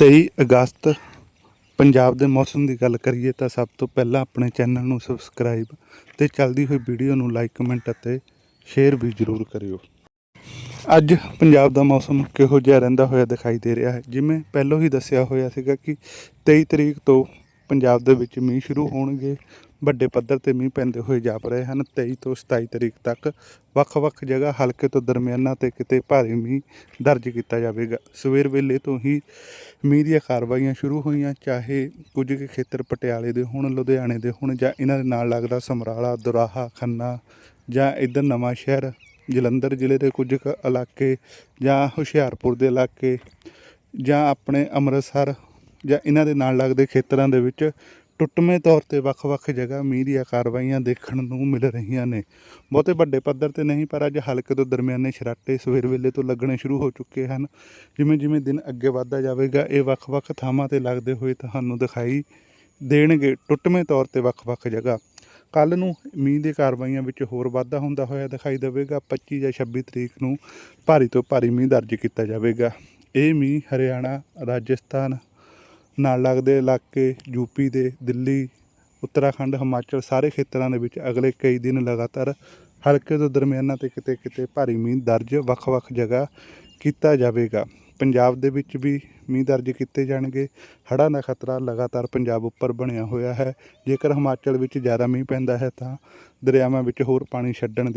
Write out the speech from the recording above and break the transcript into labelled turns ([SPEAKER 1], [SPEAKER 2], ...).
[SPEAKER 1] 23 ਅਗਸਤ ਪੰਜਾਬ ਦੇ ਮੌਸਮ ਦੀ ਗੱਲ ਕਰੀਏ ਤਾਂ ਸਭ ਤੋਂ ਪਹਿਲਾਂ ਆਪਣੇ ਚੈਨਲ ਨੂੰ ਸਬਸਕ੍ਰਾਈਬ ਤੇ ਚੱਲਦੀ ਹੋਈ ਵੀਡੀਓ ਨੂੰ ਲਾਈਕ, ਕਮੈਂਟ ਅਤੇ ਸ਼ੇਅਰ ਵੀ ਜ਼ਰੂਰ ਕਰਿਓ। ਅੱਜ ਪੰਜਾਬ ਦਾ ਮੌਸਮ ਕਿਹੋ ਜਿਹਾ ਰਹਿੰਦਾ ਹੋਇਆ ਦਿਖਾਈ ਦੇ ਰਿਹਾ ਹੈ? ਜਿਵੇਂ ਪਹਿਲਾਂ ਹੀ ਦੱਸਿਆ ਹੋਇਆ ਸੀਗਾ ਕਿ 23 ਤਰੀਕ ਤੋਂ ਪੰਜਾਬ ਦੇ ਵਿੱਚ ਮੀਂਹ ਸ਼ੁਰੂ ਹੋਣਗੇ। ਵੱਡੇ ਪੱਧਰ ਤੇ ਮੀਂਹ ਪੈਂਦੇ ਹੋਏ ਜਾਪ ਰਹੇ ਹਨ। 23 ਤੋਂ 27 ਤਰੀਕ ਤੱਕ ਵੱਖ-ਵੱਖ ਜਗ੍ਹਾ ਹਲਕੇ ਤੋਂ ਦਰਮਿਆਨਾ ਤੇ ਕਿਤੇ ਭਾਰੀ ਮੀਂਹ ਦਰਜ ਕੀਤਾ ਜਾਵੇਗਾ। ਸਵੇਰ ਵੇਲੇ ਤੋਂ ਹੀ ਮੀਂਹ ਦੀਆਂ ਕਾਰਵਾਈਆਂ ਸ਼ੁਰੂ ਹੋਈਆਂ, ਚਾਹੇ ਕੁਝ ਕੁ ਖੇਤਰ ਪਟਿਆਲੇ ਦੇ ਹੋਣ, ਲੁਧਿਆਣੇ ਦੇ ਹੋਣ ਜਾਂ ਇਹਨਾਂ ਦੇ ਨਾਲ ਲੱਗਦਾ ਸਮਰਾਲਾ, ਦੁਰਾਹਾ, ਖੰਨਾ ਜਾਂ ਇੱਧਰ ਨਵਾਂ ਸ਼ਹਿਰ, ਜਲੰਧਰ ਜ਼ਿਲ੍ਹੇ ਦੇ ਕੁਝ ਕੁ ਇਲਾਕੇ ਜਾਂ ਹੁਸ਼ਿਆਰਪੁਰ ਦੇ ਇਲਾਕੇ ਜਾਂ ਆਪਣੇ ਅੰਮ੍ਰਿਤਸਰ ਜਾਂ ਇਹਨਾਂ ਦੇ ਨਾਲ ਲੱਗਦੇ ਖੇਤਰਾਂ ਦੇ ਵਿੱਚ ਟੁੱਟਵੇਂ ਤੌਰ ਤੇ ਵੱਖ-ਵੱਖ ਜਗ੍ਹਾ ਮੀਂਹ ਦੀਆਂ ਕਾਰਵਾਈਆਂ ਦੇਖਣ ਨੂੰ ਮਿਲ ਰਹੀਆਂ ਨੇ। ਬਹੁਤੇ ਵੱਡੇ ਪੱਧਰ ਤੇ ਨਹੀਂ, ਪਰ ਅੱਜ ਹਲਕੇ ਤੋਂ ਦਰਮਿਆਨੇ ਛਰਾਟੇ ਸਵੇਰ ਵੇਲੇ ਤੋਂ ਲੱਗਣੇ ਸ਼ੁਰੂ ਹੋ ਚੁੱਕੇ ਹਨ। ਜਿਵੇਂ ਜਿਵੇਂ ਦਿਨ ਅੱਗੇ ਵਧਦਾ ਜਾਵੇਗਾ, ਇਹ ਵੱਖ-ਵੱਖ ਥਾਵਾਂ ਤੇ ਲੱਗਦੇ ਹੋਏ ਤੁਹਾਨੂੰ ਦਿਖਾਈ ਦੇਣਗੇ ਟੁੱਟਵੇਂ ਤੌਰ ਤੇ ਵੱਖ-ਵੱਖ ਜਗ੍ਹਾ। ਕੱਲ ਨੂੰ ਮੀਂਹ ਦੀ ਕਾਰਵਾਈਆਂ ਵਿੱਚ ਹੋਰ ਵਾਧਾ ਹੁੰਦਾ ਹੋਇਆ ਦਿਖਾਈ ਦੇਵੇਗਾ। 25 ਜਾਂ 26 ਤਰੀਕ ਨੂੰ ਭਾਰੀ ਤੋਂ ਭਾਰੀ ਮੀਂਹ ਦਰਜ ਕੀਤਾ ਜਾਵੇਗਾ। ਇਹ ਮੀਂਹ ਹਰਿਆਣਾ, ਰਾਜਸਥਾਨ ਨਾਲ ਲੱਗਦੇ ਇਲਾਕੇ ਯੂਪੀ ਦੇ, ਦਿੱਲੀ, ਉੱਤਰਾਖੰਡ, ਹਿਮਾਚਲ ਸਾਰੇ ਖੇਤਰਾਂ ਦੇ ਵਿੱਚ ਅਗਲੇ ਕਈ ਦਿਨ ਲਗਾਤਾਰ ਹਲਕੇ ਤੋਂ ਦਰਮਿਆਨਾ ਤੇ ਕਿਤੇ ਕਿਤੇ ਭਾਰੀ ਮੀਂਹ ਦਰਜ ਵੱਖ-ਵੱਖ ਜਗ੍ਹਾ ਕੀਤਾ ਜਾਵੇਗਾ। ਪੰਜਾਬ ਦੇ ਵਿੱਚ ਵੀ ਮੀਂਹ ਦਰਜ ਕੀਤੇ ਜਾਣਗੇ। ਹੜ੍ਹਾਂ ਦਾ ਖਤਰਾ ਲਗਾਤਾਰ ਪੰਜਾਬ ਉੱਪਰ ਬਣਿਆ ਹੋਇਆ ਹੈ। ਜੇਕਰ ਹਿਮਾਚਲ ਵਿੱਚ ਜ਼ਿਆਦਾ ਮੀਂਹ ਪੈਂਦਾ ਹੈ ਤਾਂ ਦਰਿਆਵਾਂ ਵਿੱਚ ਹੋਰ ਪਾਣੀ ਛੱਡਣ ਦੇ